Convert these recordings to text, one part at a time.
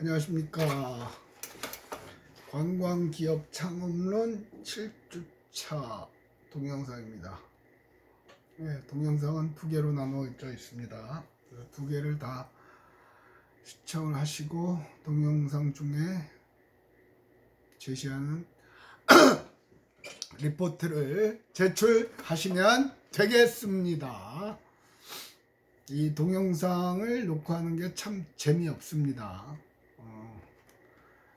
안녕하십니까. 관광기업 창업론 7주차 동영상입니다. 네, 동영상은 두 개로 나누어져 있습니다. 두 개를 다 시청을 하시고 동영상 중에 제시하는 리포트를 제출하시면 되겠습니다. 이 동영상을 녹화하는 게 참 재미없습니다. 어,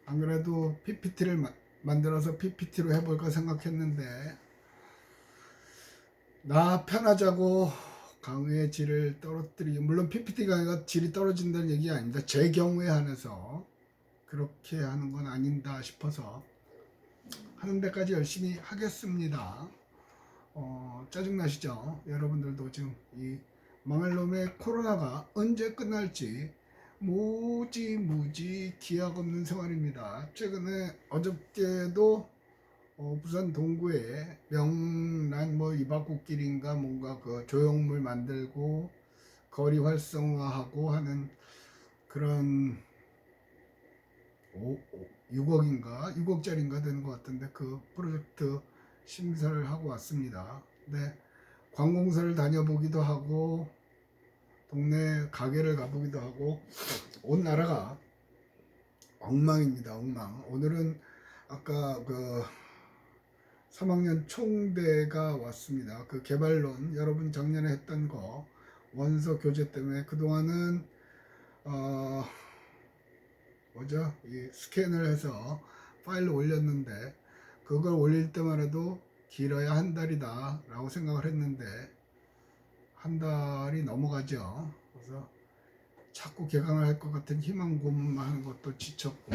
안 그래도 PPT를 마- 만들어서 PPT로 해볼까 생각했는데 나 편하자고 강의의 질을 떨어뜨리기 물론 PPT 강의가 질이 떨어진다는 얘기 아닙니다. 제 경우에 한해서 그렇게 하는 건 아닌다 싶어서 하는 데까지 열심히 하겠습니다. 어, 짜증나시죠? 여러분들도 지금 이 망할 놈의 코로나가 언제 끝날지 무지 무지 기약 없는 생활입니다. 최근에 어저께도 어, 부산 동구에 명란 뭐 이박국길인가 뭔가 그 조형물 만들고 거리 활성화하고 하는 그런 5, 6억인가 6억짜리인가 되는 것 같은데 그 프로젝트 심사를 하고 왔습니다. 근데 관공서를 다녀보기도 하고 동네 가게를 가보기도 하고 온 나라가 엉망입니다. 엉망. 오늘은 아까 그 3학년 총대가 왔습니다. 그 개발론 여러분 작년에 했던 거 원서 교재 때문에 그동안은 어 뭐죠? 이 스캔을 해서 파일로 올렸는데 그걸 올릴 때만 해도 길어야 한 달이다 라고 생각을 했는데 한 달이 넘어가죠. 그래서 자꾸 개강을 할 것 같은 희망 고문하는 것도 지쳤고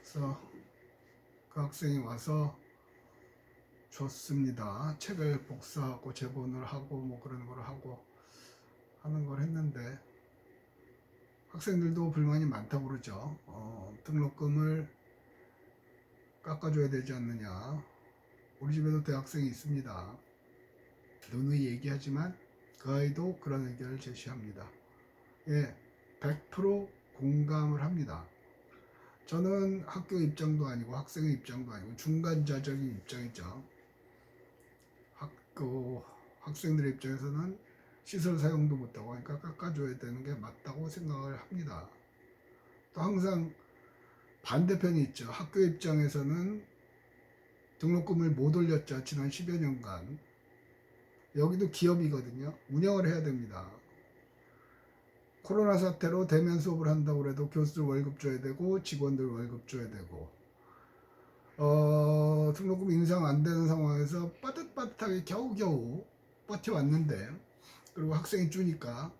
그래서 그 학생이 와서 줬습니다. 책을 복사하고 제본을 하고 뭐 그런 걸 하고 하는 걸 했는데 학생들도 불만이 많다고 그러죠. 어, 등록금을 깎아줘야 되지 않느냐. 우리 집에도 대학생이 있습니다. 누누이 얘기하지만 그 아이도 그런 의견을 제시합니다. 예, 100% 공감을 합니다. 저는 학교 입장도 아니고 학생의 입장도 아니고 중간자적인 입장이죠. 학교 학생들의 입장에서는 시설 사용도 못하고 하니까 깎아줘야 되는 게 맞다고 생각을 합니다. 또 항상 반대편이 있죠. 학교 입장에서는 등록금을 못 올렸죠. 지난 10여 년간. 여기도 기업이거든요. 운영을 해야 됩니다. 코로나 사태로 대면 수업을 한다고 해도 교수들 월급 줘야 되고 직원들 월급 줘야 되고 어, 등록금 인상 안 되는 상황에서 빠듯빠듯하게 겨우겨우 버텨왔는데 그리고 학생이 주니까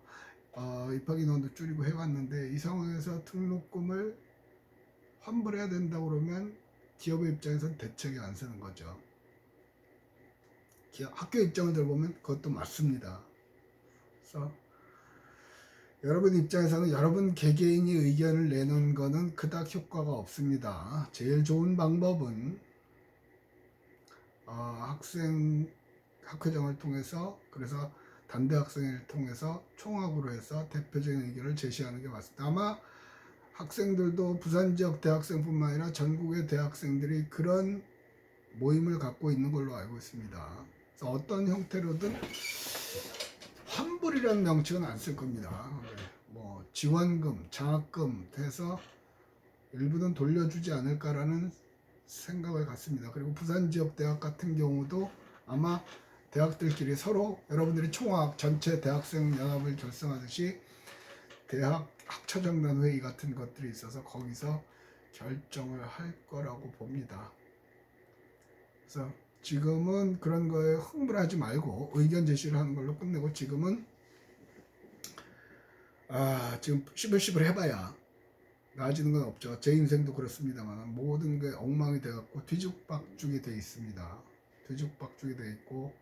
어, 입학 인원도 줄이고 해왔는데 이 상황에서 등록금을 환불해야 된다고 그러면 기업의 입장에서는 대책이 안 서는 거죠. 학교 입장을 들어보면 그것도 맞습니다. 그래서 여러분 입장에서는 여러분 개개인이 의견을 내는 거는 그닥 효과가 없습니다. 제일 좋은 방법은 어, 학생 학회장을 통해서 그래서 단대 학생회를 통해서 총학으로 해서 대표적인 의견을 제시하는 게 맞습니다. 아마 학생들도 부산 지역 대학생뿐만 아니라 전국의 대학생들이 그런 모임을 갖고 있는 걸로 알고 있습니다. 어떤 형태로든 환불이라는 명칭은 안 쓸 겁니다. 뭐 지원금, 장학금 돼서 일부는 돌려주지 않을까라는 생각을 갖습니다. 그리고 부산 지역 대학 같은 경우도 아마 대학들끼리 서로 여러분들이 총학 전체 대학생 연합을 결성하듯이 대학 학처장단 회의 같은 것들이 있어서 거기서 결정을 할 거라고 봅니다. 그래서 지금은 그런 거에 흥분하지 말고 의견 제시를 하는 걸로 끝내고 지금은 아 지금 씹을씹을 해봐야 나아지는 건 없죠. 제 인생도 그렇습니다만 모든 게 엉망이 돼갖고 뒤죽박죽이 돼 있습니다. 뒤죽박죽이 돼 있고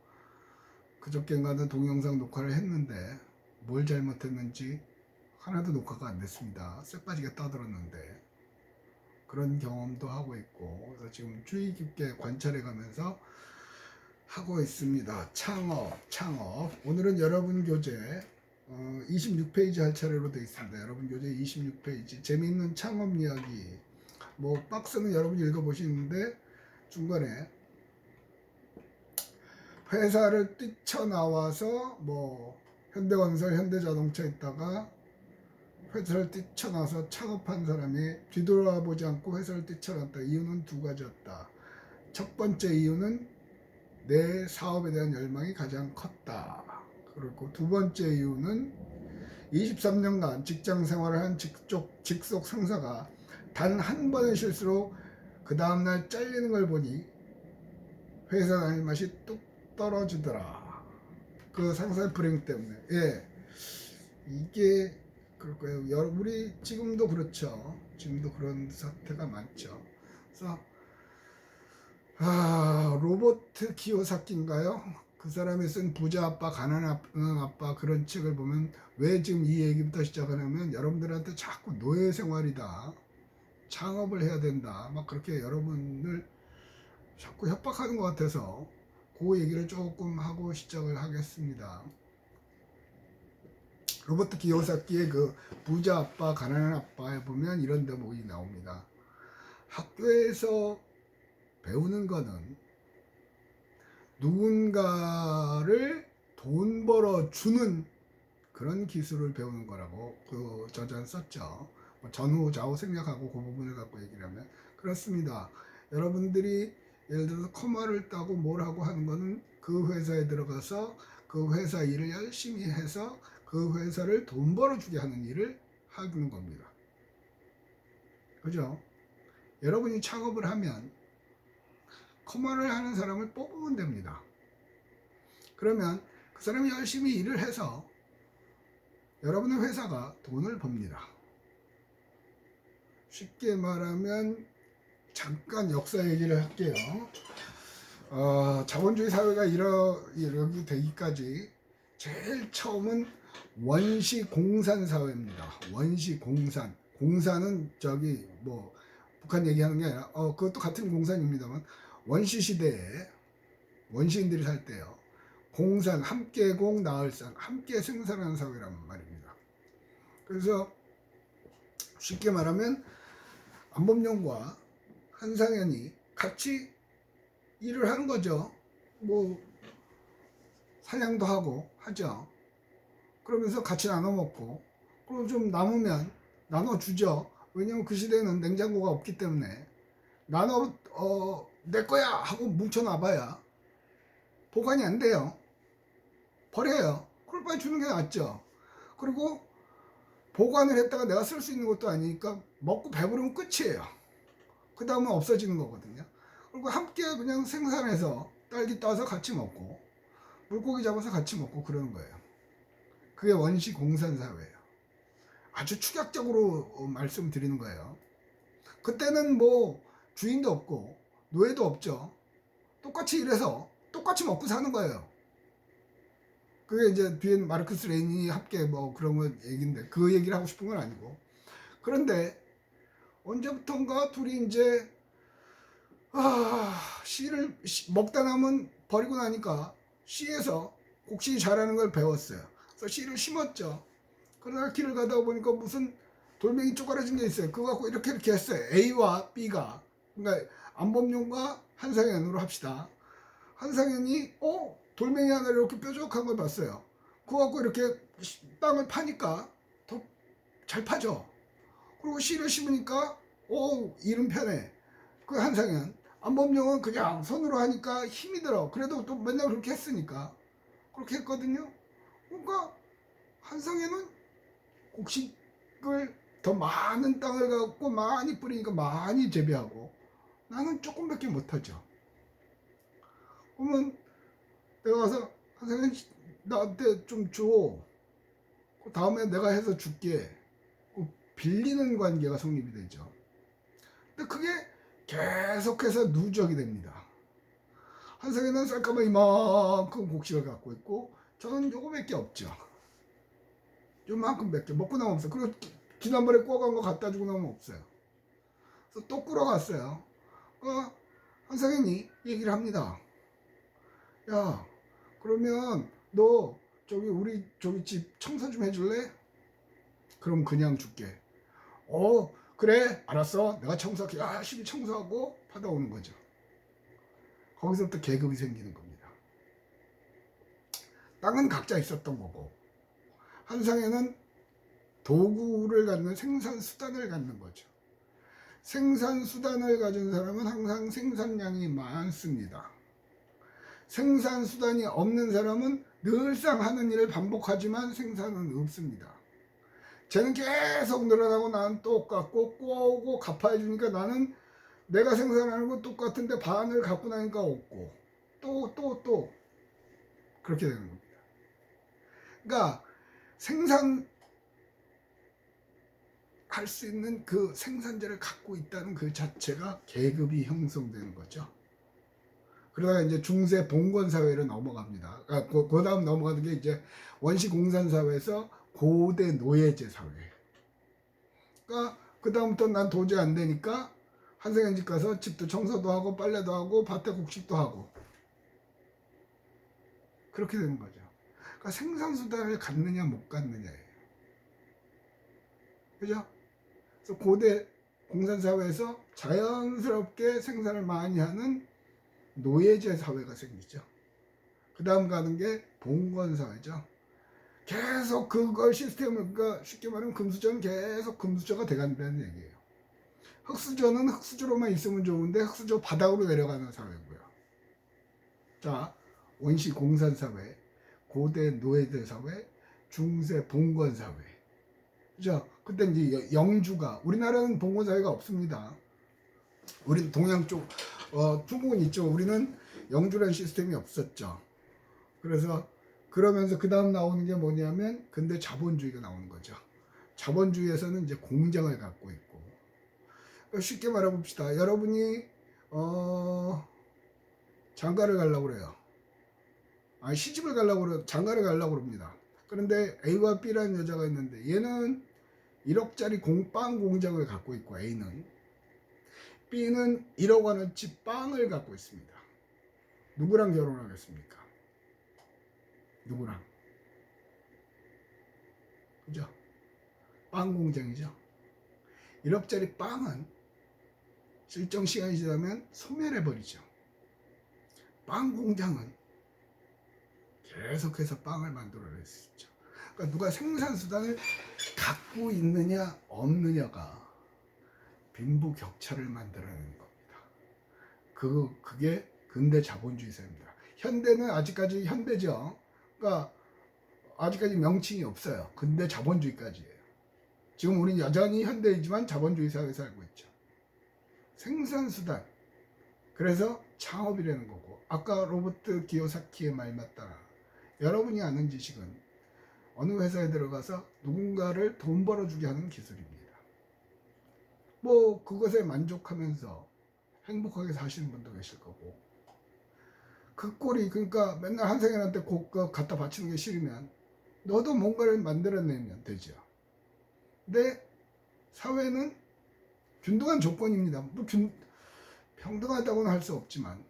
그저께인가는 동영상 녹화를 했는데 뭘 잘못했는지 하나도 녹화가 안 됐습니다. 쎄빠지게 떠들었는데 그런 경험도 하고 있고 그래서 지금 주의 깊게 관찰해 가면서 하고 있습니다. 창업, 창업. 오늘은 여러분 교재 어, 26페이지 할 차례로 되어 있습니다. 여러분 교재 26페이지 재미있는 창업 이야기 뭐 박스는 여러분이 읽어보시는데 중간에 회사를 뛰쳐나와서 뭐 현대건설, 현대자동차 있다가 회사를 뛰쳐나와서 창업한 사람이 뒤돌아보지 않고 회사를 뛰쳐났다. 이유는 두 가지였다. 첫 번째 이유는 내 사업에 대한 열망이 가장 컸다. 그리고 두 번째 이유는 23년간 직장 생활을 한 직속, 직속 상사가 단 한 번의 실수로 그 다음날 잘리는 걸 보니 회사 다닐 맛이 뚝 떨어지더라. 그 상사의 불행 때문에. 예. 이게 그럴 거예요. 여- 우리 지금도 그렇죠. 지금도 그런 사태가 많죠. 그래서 아, 로버트 키오사키인가요? 그 사람이 쓴 부자 아빠, 가난한 아빠 그런 책을 보면 왜 지금 이 얘기부터 시작하냐면 여러분들한테 자꾸 노예 생활이다. 창업을 해야 된다. 막 그렇게 여러분을 자꾸 협박하는 것 같아서 그 얘기를 조금 하고 시작을 하겠습니다. 로버트 키오사키의 그 부자 아빠, 가난한 아빠에 보면 이런 대목이 나옵니다. 학교에서 배우는 거는 누군가를 돈 벌어 주는 그런 기술을 배우는 거라고 그 저자는 썼죠. 뭐 전후 좌우 생략하고 그 부분을 갖고 얘기를 하면 그렇습니다. 여러분들이 예를 들어서 커머를 따고 뭘 하고 하는 거는 그 회사에 들어가서 그 회사 일을 열심히 해서 그 회사를 돈 벌어주게 하는 일을 하는 겁니다. 그죠? 여러분이 창업을 하면 커머를 하는 사람을 뽑으면 됩니다. 그러면 그 사람이 열심히 일을 해서 여러분의 회사가 돈을 법니다. 쉽게 말하면 잠깐 역사 얘기를 할게요. 어, 자본주의 사회가 이러, 이렇게 되기까지 제일 처음은 원시 공산 사회입니다. 원시 공산. 공산은 저기 뭐 북한 얘기하는 게 아니라 어 그것도 같은 공산입니다만 원시 시대에 원시인들이 살 때요. 공산 함께 공 나을 산 함께 생산하는 사회란 말입니다. 그래서 쉽게 말하면 안범용과 한상현이 같이 일을 하는 거죠. 뭐 사냥도 하고 하죠. 그러면서 같이 나눠 먹고 그리고 좀 남으면 나눠 주죠. 왜냐면 그 시대에는 냉장고가 없기 때문에 나눠 어, 내 거야 하고 뭉쳐 놔봐야 보관이 안 돼요. 버려요. 그럴 바에 주는 게 낫죠. 그리고 보관을 했다가 내가 쓸 수 있는 것도 아니니까 먹고 배부르면 끝이에요. 그 다음은 없어지는 거거든요. 그리고 함께 그냥 생산해서 딸기 따서 같이 먹고 물고기 잡아서 같이 먹고 그러는 거예요. 그게 원시 공산 사회예요. 아주 축약적으로 어, 말씀드리는 거예요. 그때는 뭐 주인도 없고 노예도 없죠. 똑같이 일해서 똑같이 먹고 사는 거예요. 그게 이제 뒤에 마르크스 레닌이 합계 뭐 그런 거 얘기인데 그 얘기를 하고 싶은 건 아니고 그런데 언제부턴가 둘이 이제 아 씨를 씨- 먹다 남은 버리고 나니까 씨에서 곡식이 자라는 걸 배웠어요. 그래서 씨를 심었죠. 그러다가 길을 가다 보니까 무슨 돌멩이 쪼그라진 게 있어요. 그거 갖고 이렇게 이렇게 했어요. A와 B가 그러니까 안범용과 한상현으로 합시다. 한상현이 어 돌멩이 하나를 이렇게 뾰족한 걸 봤어요. 그거 갖고 이렇게 시- 땅을 파니까 더 잘 파죠. 그리고 씨를 심으니까 오 이름 편해. 그 한상현 안범용은 그냥 손으로 하니까 힘이 들어. 그래도 또 맨날 그렇게 했으니까 그렇게 했거든요. 그러니까 한상현은 곡식을 더 많은 땅을 갖고 많이 뿌리니까 많이 재배하고 나는 조금밖에 못하죠. 그러면 내가 가서 한상현 나한테 좀 줘. 그 다음에 내가 해서 줄게. 그 빌리는 관계가 성립이 되죠. 근데 그게 계속해서 누적이 됩니다. 한상현은 쌀가마 이만큼 곡식을 갖고 있고 저는 요거밖에 없죠. 요만큼밖에 먹고 나면 없어요. 그리고 기- 지난번에 구워간 거 갖다 주고 나면 없어요. 그래서 또 꾸러 갔어요. 어, 한상현이 얘기를 합니다. 야, 그러면 너 저기 우리 저기 집 청소 좀 해줄래? 그럼 그냥 줄게. 어 그래 알았어 내가 청소할게 아, 열심히 청소하고 받아오는 거죠. 거기서부터 계급이 생기는 겁니다. 땅은 각자 있었던 거고 한상에는 도구를 갖는 생산 수단을 갖는 거죠. 생산 수단을 가진 사람은 항상 생산량이 많습니다. 생산 수단이 없는 사람은 늘상 하는 일을 반복하지만 생산은 없습니다. 쟤는 계속 늘어나고 나는 똑같고 꼬고 갚아야 주니까 나는 내가 생산하는 건 똑같은데 반을 갖고 나니까 없고 또 또 또 그렇게 되는 겁니다. 그러니까 생산 할 수 있는 그 생산자를 갖고 있다는 그 자체가 계급이 형성되는 거죠. 그러다가 이제 중세 봉건 사회로 넘어갑니다. 아, 그, 그 다음 넘어가는 게 이제 원시 공산 사회에서 고대 노예제 사회. 그러니까 그 다음부터 난 도저히 안 되니까 한생현 집 가서 집도 청소도 하고 빨래도 하고 밭에 곡식도 하고 그렇게 되는 거죠. 그러니까 생산 수단을 갖느냐 못 갖느냐예요. 그죠? 그래서 고대 공산 사회에서 자연스럽게 생산을 많이 하는 노예제 사회가 생기죠. 그 다음 가는 게 봉건 사회죠. 계속 그걸 시스템을 그러니까 쉽게 말하면 금수저는 계속 금수저가 돼간다는 얘기예요. 흑수저는 흑수저로만 있으면 좋은데 흑수저 바닥으로 내려가는 사회고요. 자, 원시 공산 사회, 고대 노예제 사회, 중세 봉건 사회. 그죠? 그때 이제 영주가 우리나라는 봉건 사회가 없습니다. 우린 동양 쪽, 어, 중국은 있죠. 우리는 영주라는 시스템이 없었죠. 그래서 그러면서 그 다음 나오는 게 뭐냐면 근데 자본주의가 나오는 거죠. 자본주의에서는 이제 공장을 갖고 있고 그러니까 쉽게 말해 봅시다. 여러분이 어 장가를 가려고 그래요. 아 시집을 가려고 그래 장가를 가려고 그럽니다. 그런데 A와 B라는 여자가 있는데 얘는 1억짜리 공빵 공장을 갖고 있고 A는 B는 1억 원어치 빵을 갖고 있습니다. 누구랑 결혼하겠습니까? 누구랑? 그죠? 빵 공장이죠. 1억짜리 빵은 일정 시간이 지나면 소멸해버리죠. 빵 공장은 계속해서 빵을 만들어낼 수 있죠. 그러니까 누가 생산 수단을 갖고 있느냐 없느냐가 빈부 격차를 만들어내는 겁니다. 그 그게 근대 자본주의 사회입니다. 현대는 아직까지 현대죠. 그러니까 아직까지 명칭이 없어요. 근대 자본주의까지예요. 지금 우리는 여전히 현대이지만 자본주의 사회에 살고 있죠. 생산 수단. 그래서 창업이라는 거고 아까 로버트 기요사키의 말 맞다라 여러분이 아는 지식은 어느 회사에 들어가서 누군가를 돈 벌어주게 하는 기술입니다. 뭐 그것에 만족하면서 행복하게 사시는 분도 계실 거고 그 꼴이 그러니까 맨날 한생연한테 곡 갖다 바치는 게 싫으면 너도 뭔가를 만들어내면 되죠. 근데 사회는 균등한 조건입니다. 뭐 균, 평등하다고는 할 수 없지만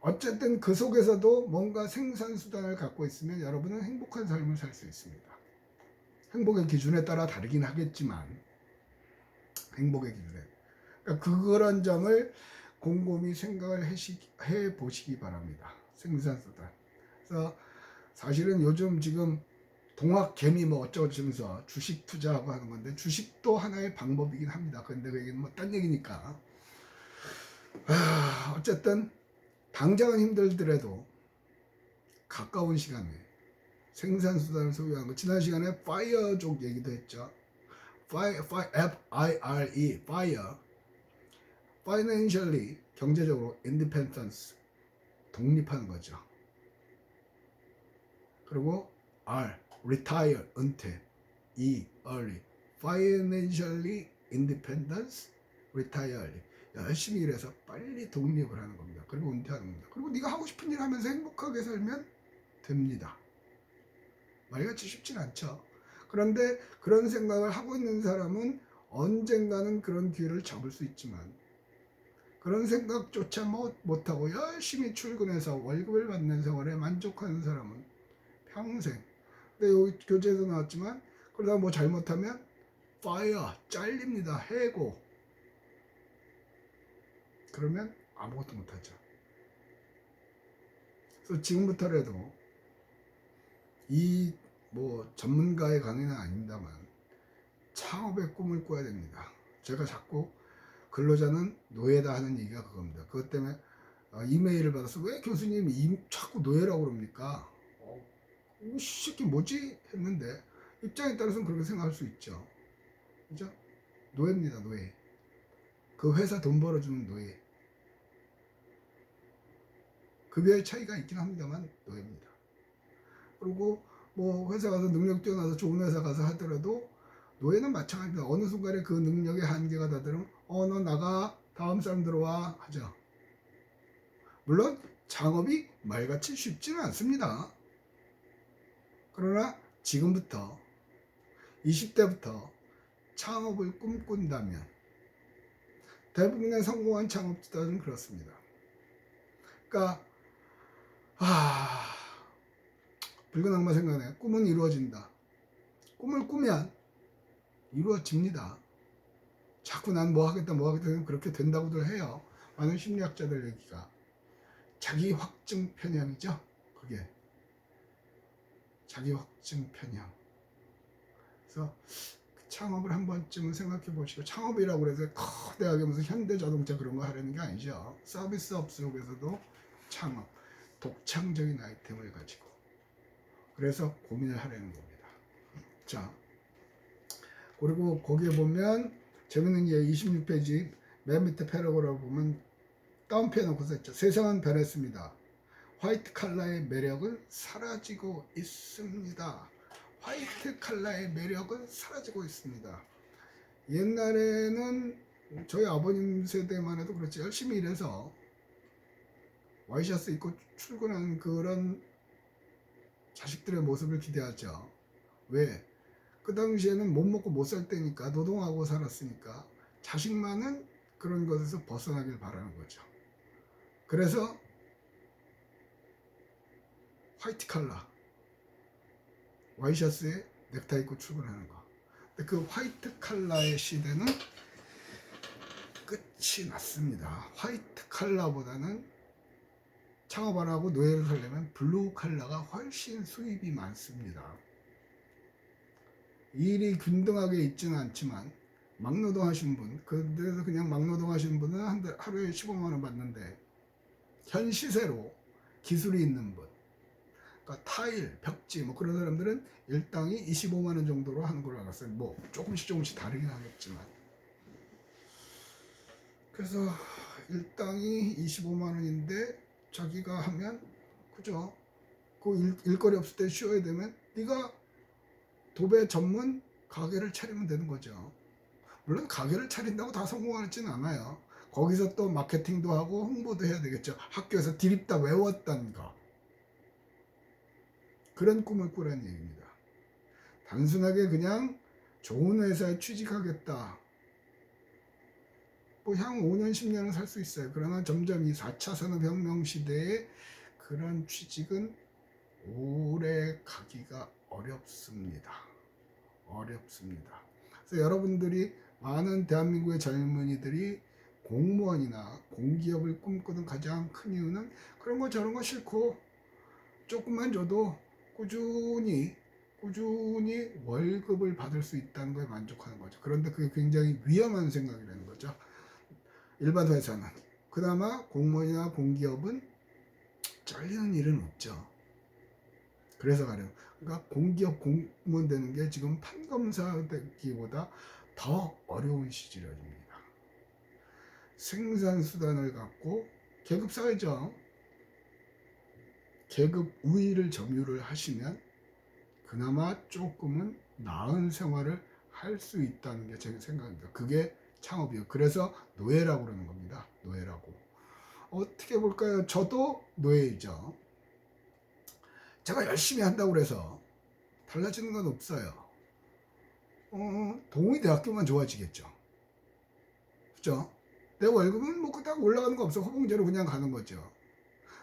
어쨌든 그 속에서도 뭔가 생산 수단을 갖고 있으면 여러분은 행복한 삶을 살 수 있습니다. 행복의 기준에 따라 다르긴 하겠지만 행복의 기준에 그러니까 그런 점을 곰곰이 생각을 해 보시기 바랍니다. 생산 수단. 그래서 사실은 요즘 지금 동학 개미 뭐 어쩌고 저쩌면서 주식 투자하고 하는 건데 주식도 하나의 방법이긴 합니다. 근데 그 얘기는 뭐 딴 얘기니까. 아, 어쨌든 당장은 힘들더라도 가까운 시간에 생산 수단을 소유하는 거. 지난 시간에 파이어족 얘기도 했죠. Fire, F I R E, Fire. Financially 경제적으로 independence 독립하는 거죠. 그리고 R retire 은퇴 E early financially independence retire 열심히 일해서 빨리 독립을 하는 겁니다. 그리고 은퇴하는 겁니다. 그리고 네가 하고 싶은 일 하면서 행복하게 살면 됩니다. 말같이 쉽진 않죠. 그런데 그런 생각을 하고 있는 사람은 언젠가는 그런 기회를 잡을 수 있지만 그런 생각조차 못, 못하고 열심히 출근해서 월급을 받는 생활에 만족하는 사람은 평생 근데 여기 교재에서 나왔지만 그러다 뭐 잘못하면 파이어 잘립니다. 해고. 그러면 아무것도 못하죠. 그래서 지금부터라도 이 뭐 전문가의 강의는 아닙니다만 창업의 꿈을 꿔야 됩니다. 제가 자꾸 근로자는 노예다 하는 얘기가 그겁니다. 그것 때문에 어, 이메일을 받아서 왜 교수님이 이- 자꾸 노예라고 그럽니까? 어, 이 새끼 뭐지? 했는데 입장에 따라서는 그렇게 생각할 수 있죠. 그죠? 노예입니다, 노예. 그 회사 돈 벌어주는 노예. 급여의 차이가 있긴 합니다만 노예입니다. 그리고 뭐 회사 가서 능력 뛰어나서 좋은 회사 가서 하더라도 노예는 마찬가지입니다. 어느 순간에 그 능력의 한계가 다들면 어 너 나가 다음 사람 들어와 하죠. 물론 창업이 말같이 쉽지는 않습니다. 그러나 지금부터 20대부터 창업을 꿈꾼다면 대부분의 성공한 창업자들은 그렇습니다. 그러니까 아 붉은 악마 생각나요. 꿈은 이루어진다. 꿈을 꾸면 이루어집니다. 자꾸 난 뭐 하겠다 뭐 하겠다 그렇게 된다고들 해요. 많은 심리학자들 얘기가 자기 확증 편향이죠. 그게 자기 확증 편향. 그래서 그 창업을 한 번쯤은 생각해 보시고 창업이라고 해서 거대하게 무슨 현대자동차 그런 거 하려는 게 아니죠. 서비스업 속에서도 창업, 독창적인 아이템을 가지고 그래서 고민을 하려는 겁니다. 자, 그리고 거기에 보면 재밌는 게 26페이지 맨 밑에 패러그라프 보면 다운표 해놓고서 있죠. 세상은 변했습니다. 화이트 칼라의 매력은 사라지고 있습니다. 화이트 칼라의 매력은 사라지고 있습니다. 옛날에는 저희 아버님 세대만 해도 그렇지 열심히 일해서 와이셔츠 입고 출근하는 그런 자식들의 모습을 기대하죠. 왜? 그 당시에는 못 먹고 못 살 때니까 노동하고 살았으니까 자식만은 그런 것에서 벗어나길 바라는 거죠. 그래서 화이트 칼라 와이셔츠에 넥타이 입고 출근하는 거. 근데 그 화이트 칼라의 시대는 끝이 났습니다. 화이트 칼라보다는 창업 안 하고 노예를 살려면 블루 칼라가 훨씬 수입이 많습니다. 일이 균등하게 있지는 않지만 막노동 하신 분, 그래서 그냥 막노동 하신 분은 한 달- 하루에 15만 원 받는데 현 시세로 기술이 있는 분, 그러니까 타일, 벽지 뭐 그런 사람들은 일당이 25만 원 정도로 하는 걸로 알았어요. 뭐 조금씩 조금씩 다르긴 하겠지만. 그래서 일당이 25만 원인데 자기가 하면 그죠? 그 일, 일거리 없을 때 쉬어야 되면 네가 도배 전문 가게를 차리면 되는 거죠. 물론 가게를 차린다고 다 성공하지는 않아요. 거기서 또 마케팅도 하고 홍보도 해야 되겠죠. 학교에서 디립다 외웠던 거. 그런 꿈을 꾸라는 얘기입니다. 단순하게 그냥 좋은 회사에 취직하겠다. 뭐 향 5년, 10년은 살 수 있어요. 그러나 점점 이 4차 산업혁명 시대에 그런 취직은 오래 가기가 어렵습니다. 어렵습니다. 그래서 여러분들이 많은 대한민국의 젊은이들이 공무원이나 공기업을 꿈꾸는 가장 큰 이유는 그런 거 저런 거 싫고 조금만 줘도 꾸준히 꾸준히 월급을 받을 수 있다는 거에 만족하는 거죠. 그런데 그게 굉장히 위험한 생각이라는 거죠. 일반 회사는 그나마 공무원이나 공기업은 잘리는 일은 없죠. 그래서 가령 그러니까 공기업 공무원 되는 게 지금 판검사 되기보다 더 어려운 시절입니다. 생산 수단을 갖고 계급 사회죠. 계급 우위를 점유를 하시면 그나마 조금은 나은 생활을 할 수 있다는 게 제 생각입니다. 그게 창업이에요. 그래서 노예라고 그러는 겁니다. 노예라고. 어떻게 볼까요? 저도 노예이죠. 제가 열심히 한다고 해서 달라지는 건 없어요. 어, 동의대학교만 좋아지겠죠. 그죠? 내 월급은 뭐 그닥 올라가는 거 없어. 허봉제로 그냥 가는 거죠.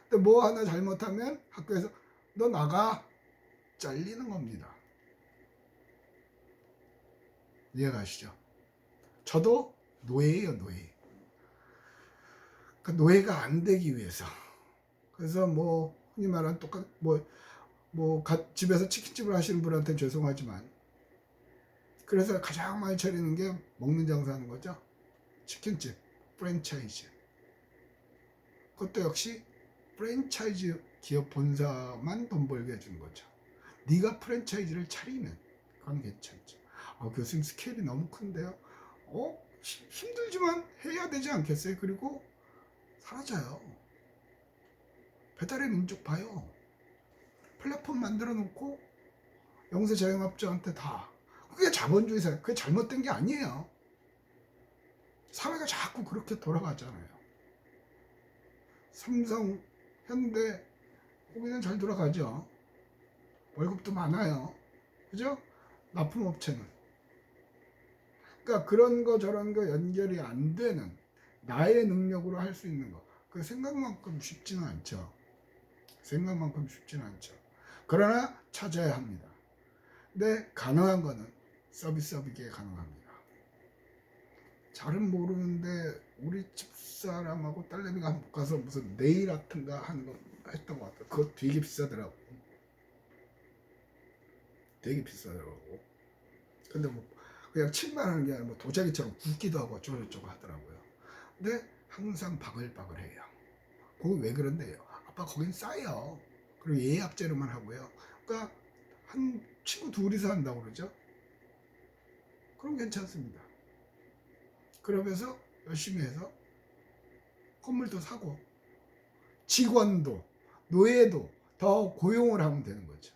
근데 뭐 하나 잘못하면 학교에서 너 나가. 잘리는 겁니다. 이해가시죠? 저도 노예예요, 노예. 그 노예가 안 되기 위해서. 그래서 뭐 흔히 말하는 똑같 뭐뭐 집에서 치킨집을 하시는 분한테 죄송하지만 그래서 가장 많이 차리는 게 먹는 장사하는 거죠. 치킨집, 프랜차이즈. 그것도 역시 프랜차이즈 기업 본사만 돈 벌게 해주는 거죠. 네가 프랜차이즈를 차리면 그건 괜찮죠. 아, 교수님 스케일이 너무 큰데요. 어? 힘- 힘들지만 해야 되지 않겠어요? 그리고 사라져요. 배달의 민족 봐요. 플랫폼 만들어 놓고 영세 자영업자한테 다 그게 자본주의 사회 그게 잘못된 게 아니에요. 사회가 자꾸 그렇게 돌아가잖아요. 삼성, 현대 거기는 잘 돌아가죠. 월급도 많아요. 그죠? 납품업체는. 그러니까 그런 거 저런 거 연결이 안 되는 나의 능력으로 할 수 있는 거. 그 생각만큼 쉽지는 않죠. 생각만큼 쉽지는 않죠. 그러나 찾아야 합니다. 근데 가능한 거는 서비스업이기에 가능합니다. 잘은 모르는데 우리 집사람하고 딸내미가 한번 가서 무슨 네일 아트인가 하는 거 했던 것 같아요. 그거 되게 비싸더라고. 되게 비싸더라고. 근데 뭐 그냥 칠만 하는 게 아니라 뭐 도자기처럼 굵기도 하고 어쩌고저쩌고 하더라고요. 근데 항상 바글바글해요. 거기 왜 그런데요? 아빠 거긴 싸요. 그리고 예약제로만 하고요. 그러니까 한 친구 둘이서 한다고 그러죠. 그럼 괜찮습니다. 그러면서 열심히 해서 건물도 사고 직원도 노예도 더 고용을 하면 되는 거죠.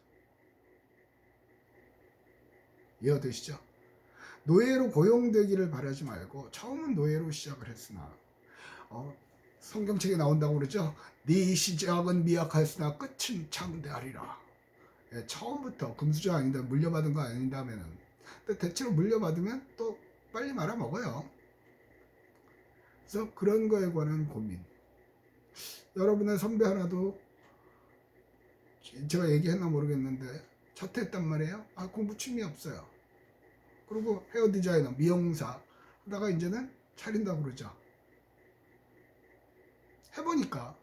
이해되시죠? 노예로 고용되기를 바라지 말고 처음은 노예로 시작을 했으나 어, 성경책에 나온다고 그러죠. 네 시작은 미약하였으나 끝은 창대하리라. 예, 처음부터 금수저 아닌데 물려받은 거 아닌다면은 근데 대체로 물려받으면 또 빨리 말아 먹어요. 그래서 그런 거에 관한 고민. 여러분의 선배 하나도 제가 얘기했나 모르겠는데 자퇴했단 말이에요. 아 공부 취미 없어요. 그리고 헤어 디자이너, 미용사 하다가 이제는 차린다고 그러죠. 해보니까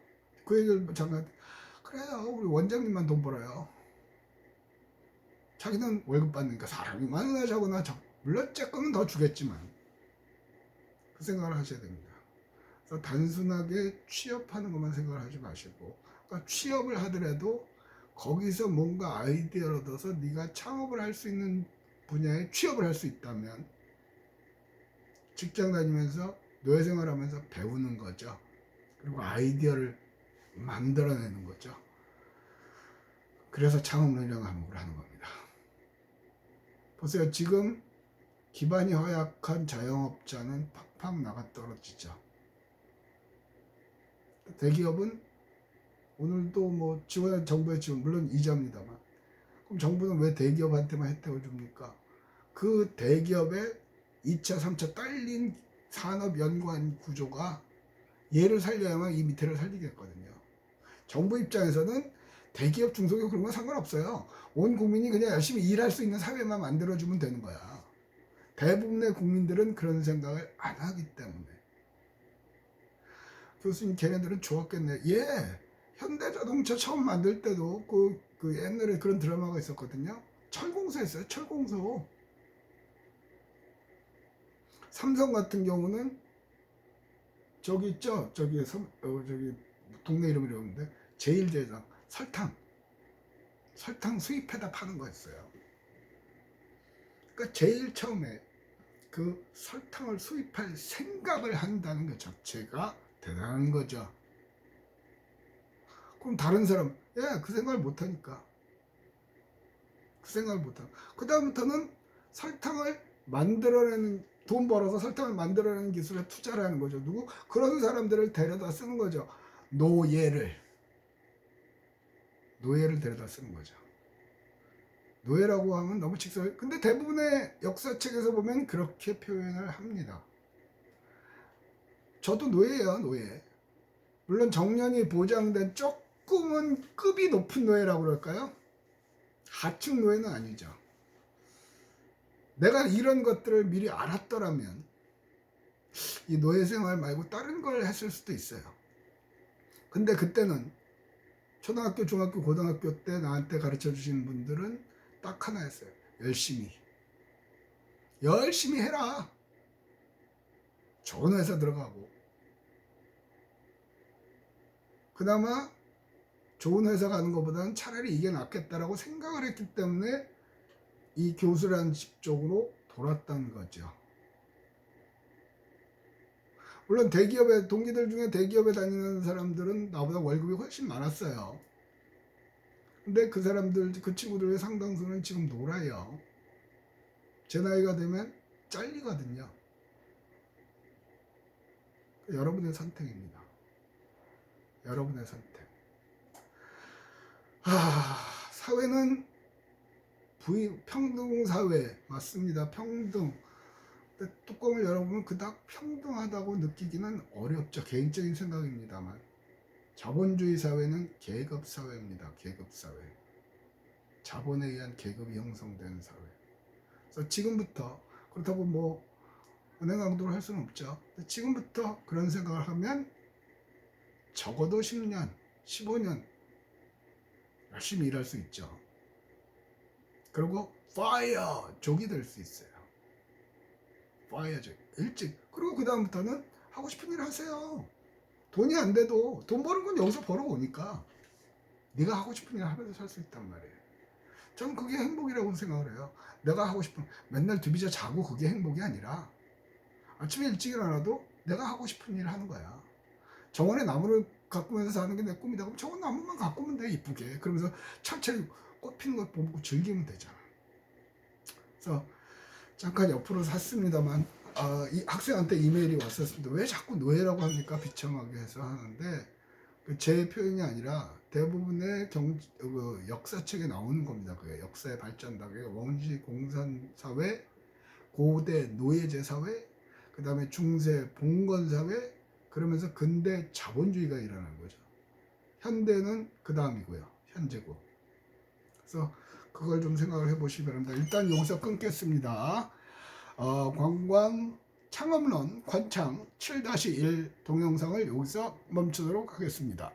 그 얘기를 잠깐 그래요. 우리 원장님만 돈 벌어요. 자기는 월급 받으니까 사람이 많으자거나 물론 조금은 더 주겠지만 그 생각을 하셔야 됩니다. 그래서 단순하게 취업하는 것만 생각을 하지 마시고 그러니까 취업을 하더라도 거기서 뭔가 아이디어를 얻어서 네가 창업을 할 수 있는 분야에 취업을 할 수 있다면 직장 다니면서 노예 생활하면서 배우는 거죠. 그리고 아이디어를 만들어내는 거죠. 그래서 창업 능력 과목을 하는 겁니다. 보세요. 지금 기반이 허약한 자영업자는 팍팍 나가 떨어지죠. 대기업은 오늘도 뭐 지원한 정부의 지원 물론 이자입니다만 그럼 정부는 왜 대기업한테만 혜택을 줍니까? 그 대기업의 2차, 3차 딸린 산업 연관 구조가 얘를 살려야만 이 밑에를 살리겠거든요. 정부 입장에서는 대기업, 중소기업 그런 건 상관없어요. 온 국민이 그냥 열심히 일할 수 있는 사회만 만들어주면 되는 거야. 대부분의 국민들은 그런 생각을 안 하기 때문에. 교수님, 걔네들은 좋았겠네. 예, 현대자동차 처음 만들 때도 그, 그 옛날에 그런 드라마가 있었거든요. 철공소 했어요, 철공소. 삼성 같은 경우는 저기 있죠? 저기 섬, 어, 저기 동네 이름이 이러는데 제일제당 설탕 설탕 수입해다 파는 거였어요. 그러니까 제일 처음에 그 설탕을 수입할 생각을 한다는 것 자체가 대단한 거죠. 그럼 다른 사람, 예, 그 생각을 못 하니까. 그 생각을 못 하고. 그다음부터는 설탕을 만들어내는 돈 벌어서 설탕을 만들어내는 기술에 투자를 하는 거죠. 누구? 그런 사람들을 데려다 쓰는 거죠. 노예를. 노예를 데려다 쓰는 거죠. 노예라고 하면 너무 직설. 근데 대부분의 역사책에서 보면 그렇게 표현을 합니다. 저도 노예예요, 노예. 물론 정년이 보장된 조금은 급이 높은 노예라고 그럴까요? 하층 노예는 아니죠. 내가 이런 것들을 미리 알았더라면 이 노예 생활 말고 다른 걸 했을 수도 있어요. 근데 그때는 초등학교, 중학교, 고등학교 때 나한테 가르쳐 주신 분들은 딱 하나였어요. 열심히. 열심히 해라. 좋은 회사 들어가고. 그나마 좋은 회사 가는 것보다는 차라리 이게 낫겠다라고 생각을 했기 때문에 이 교수라는 집 쪽으로 돌았던 거죠. 물론 대기업에 동기들 중에 대기업에 다니는 사람들은 나보다 월급이 훨씬 많았어요. 근데 그 사람들 그 친구들의 상당수는 지금 놀아요. 제 나이가 되면 잘리거든요. 여러분의 선택입니다. 여러분의 선택. 아, 사회는 부의 평등 사회 맞습니다. 평등. 뚜껑을 열어보면 그닥 평등하다고 느끼기는 어렵죠. 개인적인 생각입니다만. 자본주의 사회는 계급 사회입니다. 계급 사회. 자본에 의한 계급이 형성되는 사회. 그래서 지금부터 그렇다고 뭐 은행 강도를 할 수는 없죠. 지금부터 그런 생각을 하면 적어도 10년, 15년 열심히 일할 수 있죠. 그리고 파이어 족이 될 수 있어요. 파이어 족 일찍 그리고 그 다음부터는 하고 싶은 일 하세요. 돈이 안 돼도 돈 버는 건 여기서 벌어오니까 네가 하고 싶은 일 하면서 살 수 있단 말이에요. 저는 그게 행복이라고 생각을 해요. 내가 하고 싶은 맨날 두비자 자고 그게 행복이 아니라 아침에 일찍 일어나도 내가 하고 싶은 일을 하는 거야. 정원에 나무를 가꾸면서 사는 게 내 꿈이다. 그럼 정원 나무만 가꾸면 돼 이쁘게. 그러면서 천천히 꽃 피는 것 보고 즐기면 되잖아. 그래서 잠깐 옆으로 샀습니다만 아, 이 학생한테 이메일이 왔었습니다. 왜 자꾸 노예라고 합니까? 비참하게 해서 하는데 그제 표현이 아니라 대부분의 경 그 역사책에 나오는 겁니다. 그 역사의 발전당의 원시 공산 사회, 고대 노예제 사회, 그 다음에 중세 봉건 사회, 그러면서 근대 자본주의가 일어나는 거죠. 현대는 그 다음이고요. 현재고. 그래서 그걸 좀 생각을 해보시기 바랍니다. 일단 여기서 끊겠습니다. 어, 관광 창업론 관창 7-1 동영상을 여기서 멈추도록 하겠습니다.